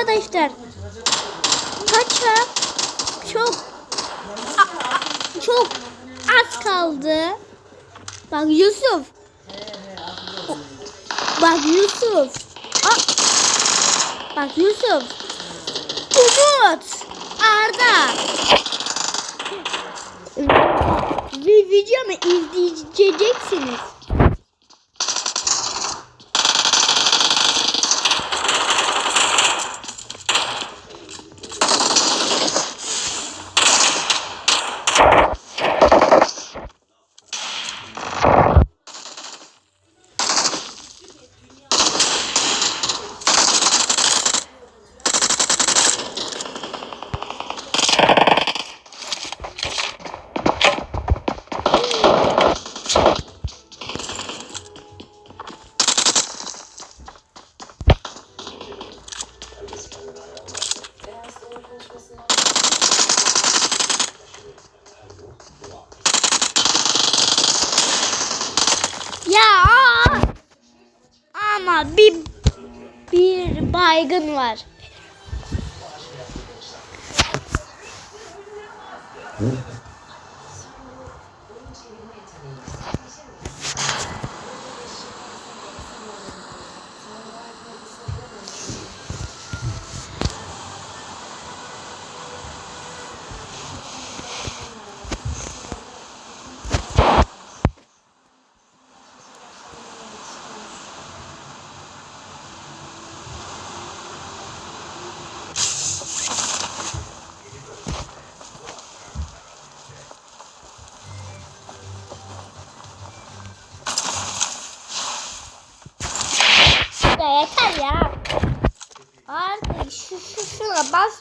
arkadaşlar. Kaça çok çok az kaldı. Bak Yusuf. Bak Yusuf. A, bak Yusuf. Umut. Arda. Ee, Bir videomu izleyeceksiniz. vas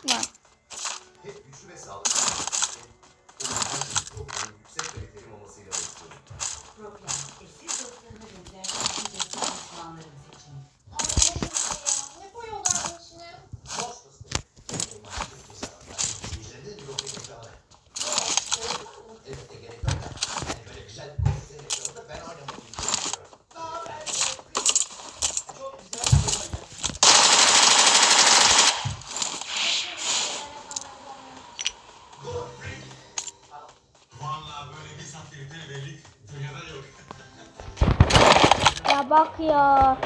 bak here.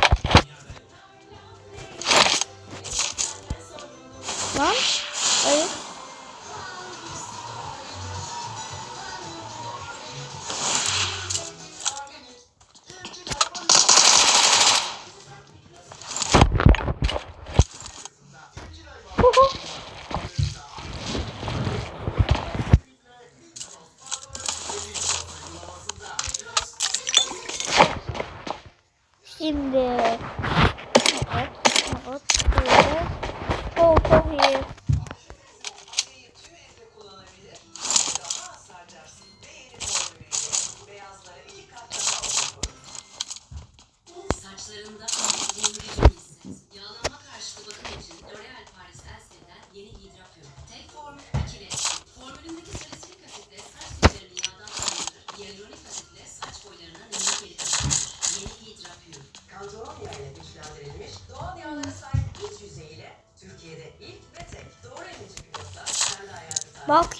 Bak.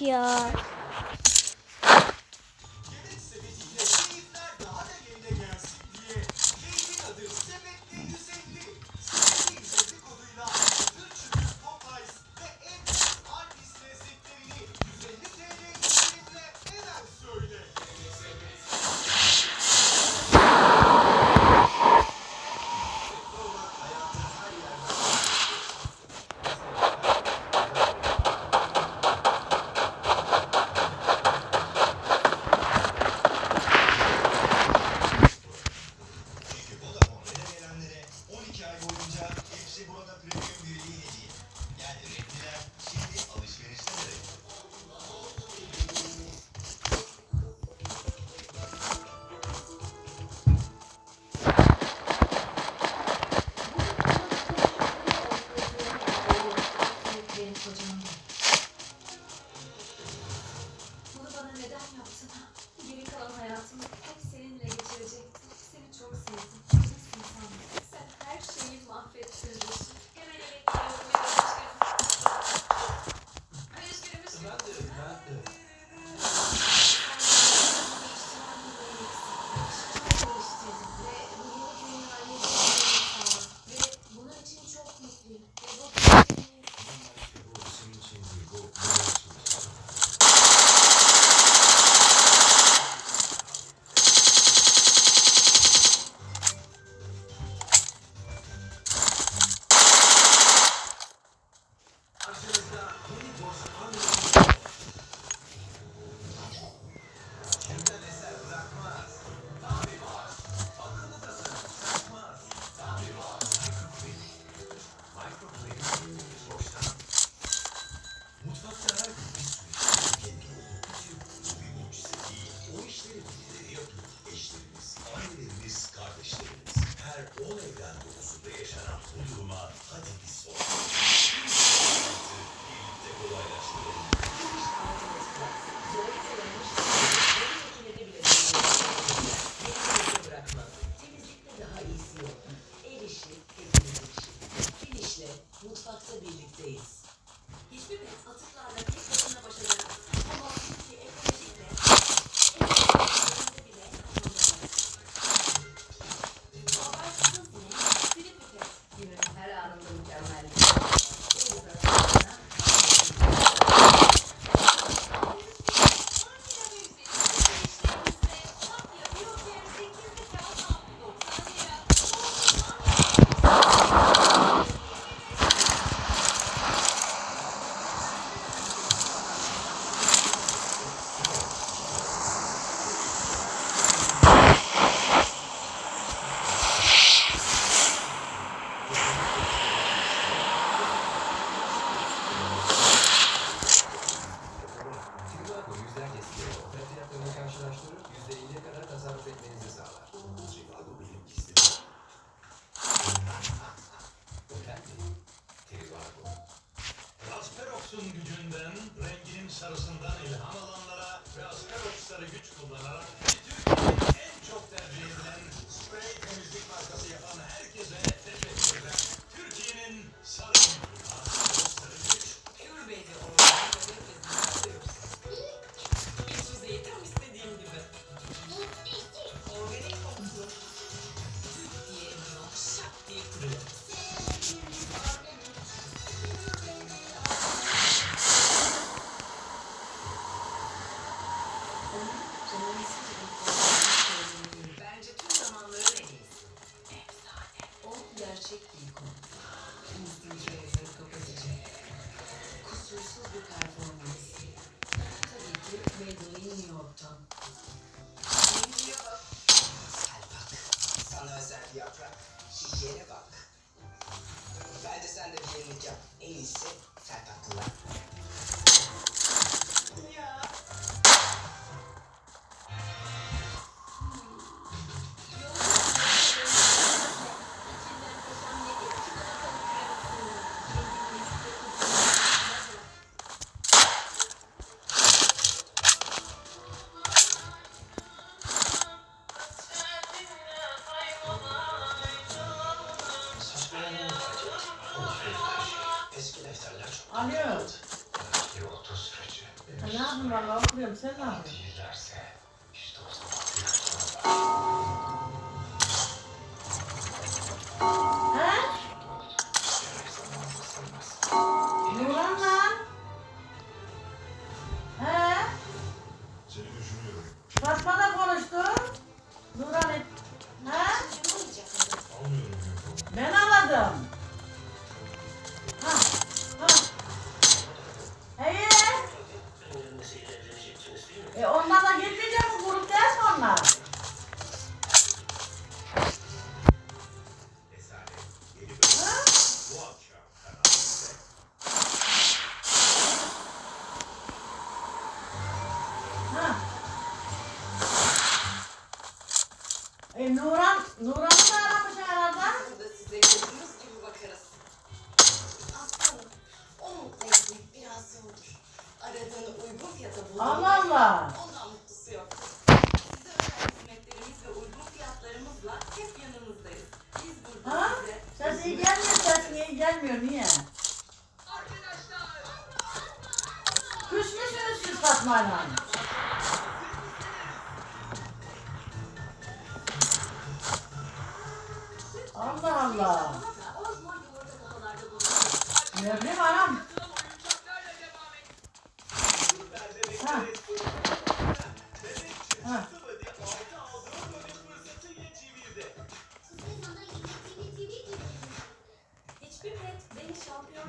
Işın gücünden, renginin sarısından ilham alanlara ve asgari uçuşları güç kullanarak Türkiye'nin en çok tercih edilen sprey temizlik markası yapan herkese yere bak. Bence sen de bir yenilik yap. En iyisi sert. Basmada konuştu. Nurhan et. Ha? Ben anladım. gelmiyor niye? Küsmüşsünüz siz Fatma Hanım. Allah Allah. Ne bileyim.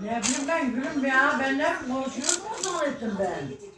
Ne bileyim ben gülüm ya. Ben ne konuşuyorum o ettim ben.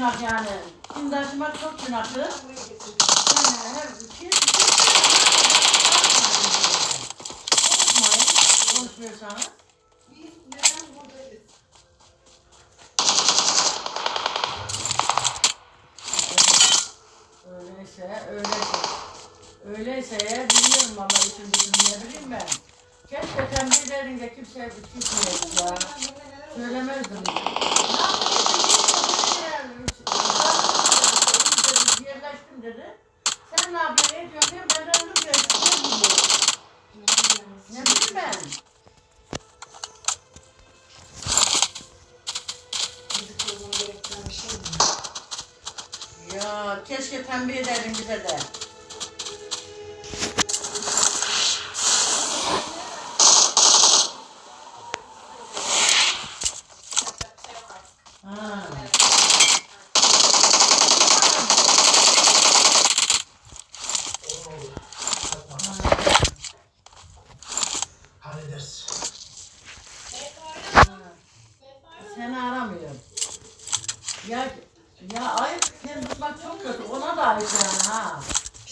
Günah yani. Kim taşımak çok günahtır. Yani şey? Öyleyse, öyleyse. Öyleyse biliyorum vallahi için bizim ne bileyim ben. Keşke tembihlerinde kimse gitmeyeydi ya. Söylemezdim. Yerleştim dedi. Sen ne yapıyorsun, diye ben onu diyorum. Ne bileyim ben. Ya keşke tembih ederdin bize de. Ha. Oo, Fatma, hallederiz. Seni aramıyor. Ya ya ayıp kendi tutmak çok kötü. Ona da ayıp yani ha.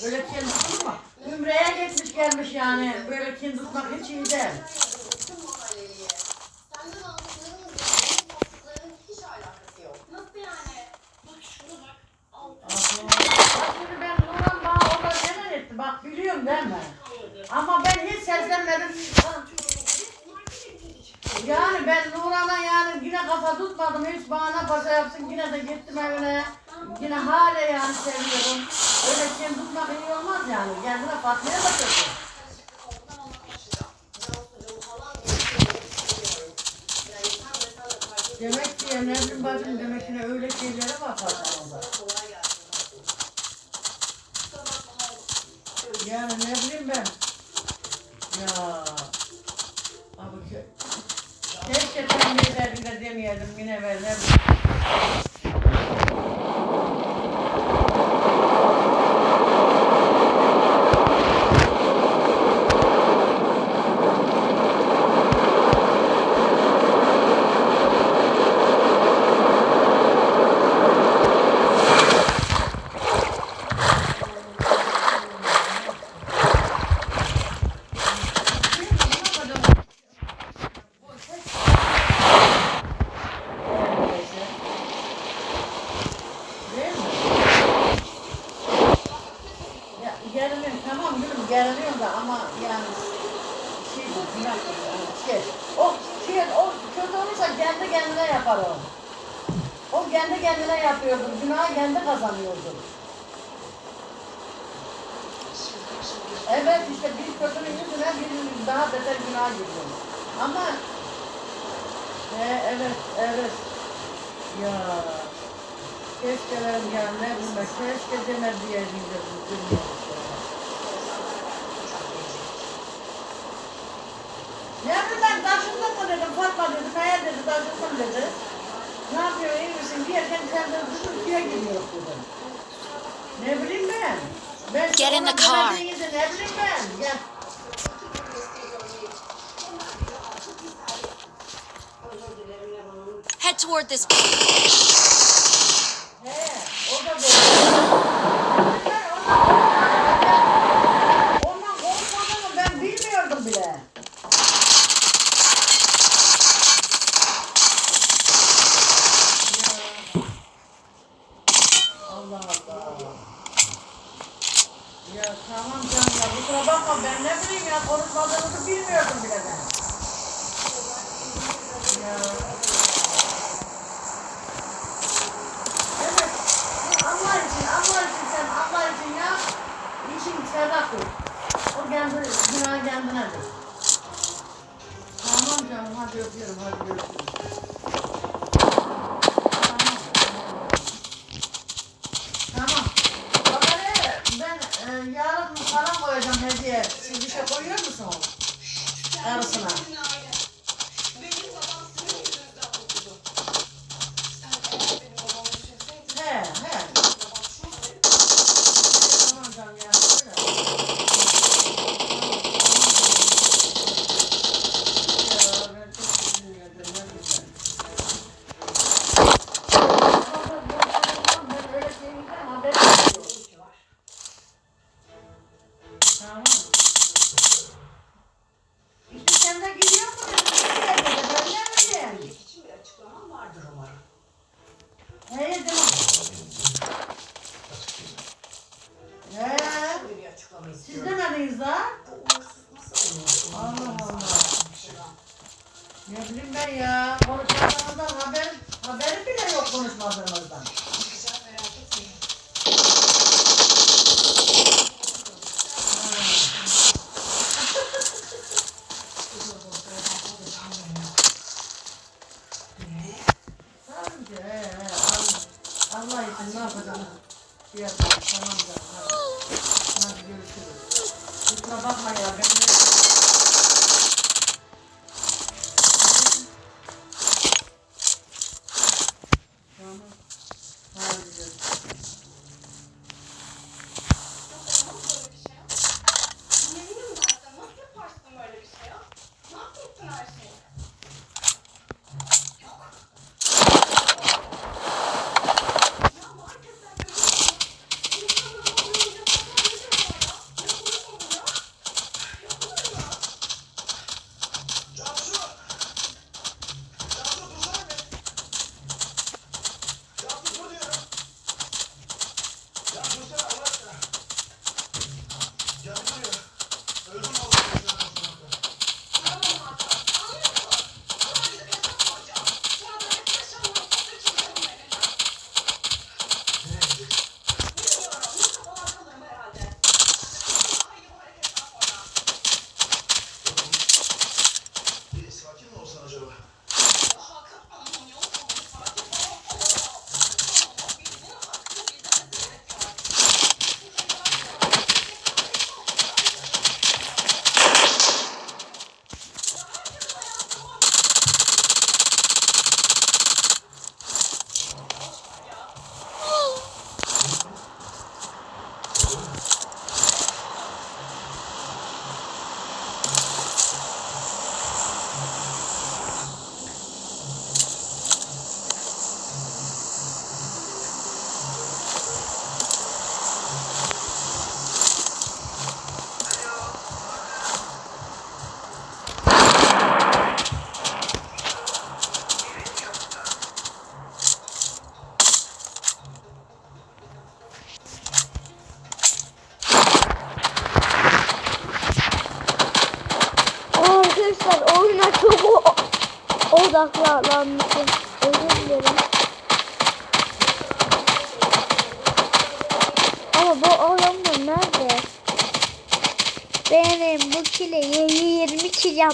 Öyle kendi tutma. Ümreye gitmiş gelmiş yani. Böyle kendi tutmak hiç iyi değil. Bütün mahalleliye. Senden aldıklarımızla benim yaptıklarının hiç alakası yok. Nasıl yani? Bak şuna bak. Al. Bak şimdi ben Nurhan bana orada neler etti. Bak biliyorum değil mi? Ama ben hiç seslenmedim. Yani ben Nurhan'a yani yine kafa tutmadım. Hiç bana paşa yapsın. Yine de gittim evine. Yine hala yani seviyorum. Öyle kim tutmak iyi olmaz yani. Kendine Fatma'ya sen sen et. Demek ki Nevrin bacım demek ki öyle şeylere bak Fatma'da. Kolay gelsin. Kusura bakma. Yani ne bileyim ben. Ya. Abi ke keşke tembih ederdim de demeyelim yine ver ne bileyim. Değil mi? Ya geriliyorum tamam gülüm geriliyorum da ama yani şey bu günah yani şey. O şey o kötü olursa kendi kendine yapar o. O kendi yapıyordur. Günahı kendi kazanıyordur. Evet işte bir kötünün yüzüne bir daha beter günah giriyor. Ama e, evet evet ya keşke ne bileyim ben, keşke demez diye bildim. Ne bileyim ben taşındın mı dedim Fatma dedi Kaya dedi taşındım dedi. Ne yapıyor misin diyerken kendini tutup. Ne bileyim ben. Ben Get in the car. Ne bileyim ben. Head toward this. Ne bileyim ben ya. Konuşmadığımızdan haber, haberi bile yok konuşmadığımızdan.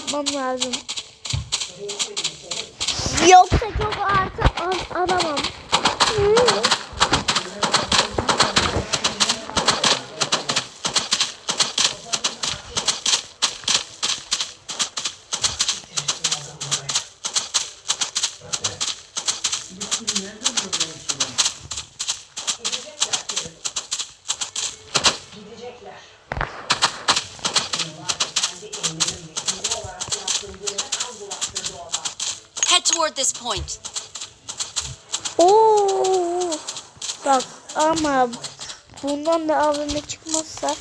yapmam lazım. Yoksa çok artı alamam. Hmm. Bundan da AVM çıkmazsa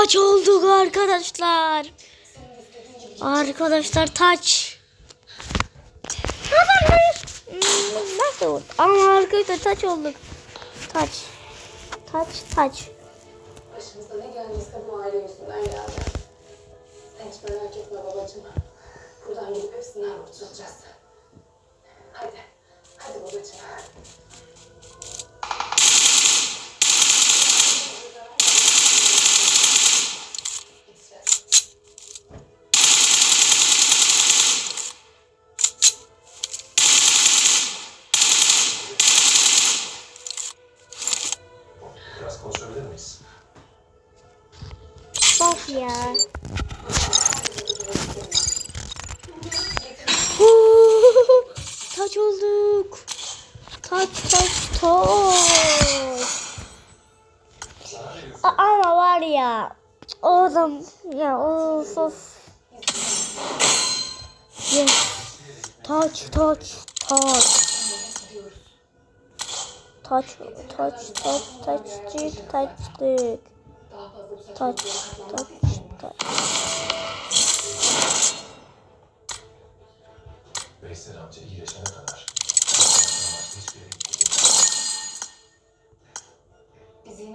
Taç olduk arkadaşlar. Arkadaşlar taç. Hmm, Nasıl oldu? Ama arkadaşlar taç olduk. Taç. Taç taç. Başımıza ne geldiyse bu aile yüzünden geldi. Sen hiç merak etme babacığım. Buradan gidip hepsinden kurtulacağız. Hadi. Hadi babacığım. Taç taç. A- Ama var ya. O adam ya of of. Yes. Taç taç taç. Taç taç taç taçtık taçtık. Taç taç taç. Veysel amca iyileşene kadar.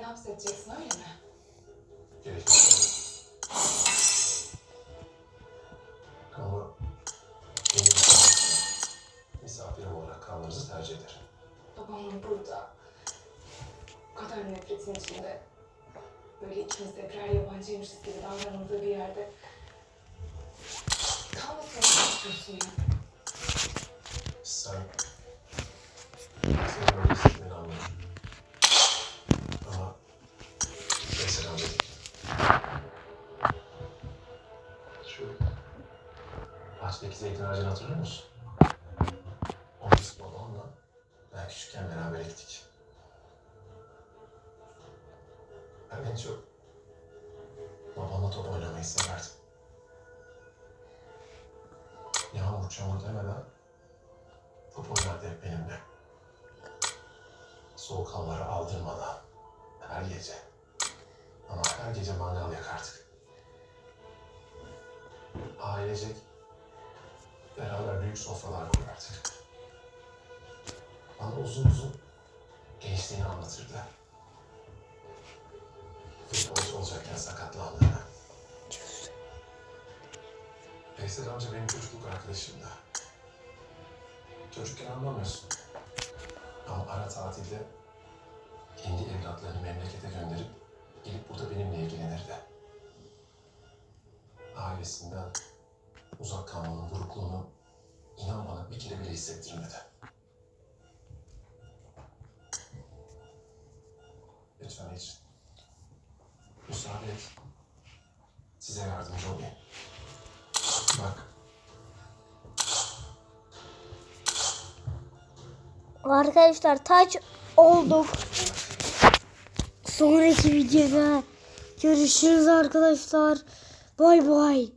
Yine hapsedeceksin öyle mi? Gerekirse. Ama benim misafirim olarak kalmanızı tercih ederim. Babamın burada. Bu kadar nefretin içinde. Böyle ikimiz de birer yabancıymışız gibi davranıldığı bir yerde. Kalmasın. istiyorsun ya? Sen... Senin öyle hissetmeni anlıyorum. Bahçedeki zeytin ağacını hatırlıyor musun? Biz babamla ben küçükken beraber ektik. Ben en çok babamla top oynamayı severdim. Yağmur çamur demeden top oynardı hep benimle. Soğuk havaları aldırmadan her gece. Ama her gece mangal yakardık. Ailecek beraber büyük sofralar kurardık. Bana uzun uzun gençliğini anlatırdı. Futbolcu olacakken sakatlandığını. Veysel amca benim çocukluk arkadaşımdı. Çocukken anlamıyorsun. Ama ara tatilde kendi evlatlarını memlekete gönderip gelip burada benimle ilgilenirdi. Ailesinden uzak kalmanın burukluğunu inan bana bir kere bile hissettirmedi. Lütfen hiç. Müsaade et. Size yardımcı olayım. Bak. Arkadaşlar taç olduk. Sonraki videoda görüşürüz arkadaşlar. Bay bay.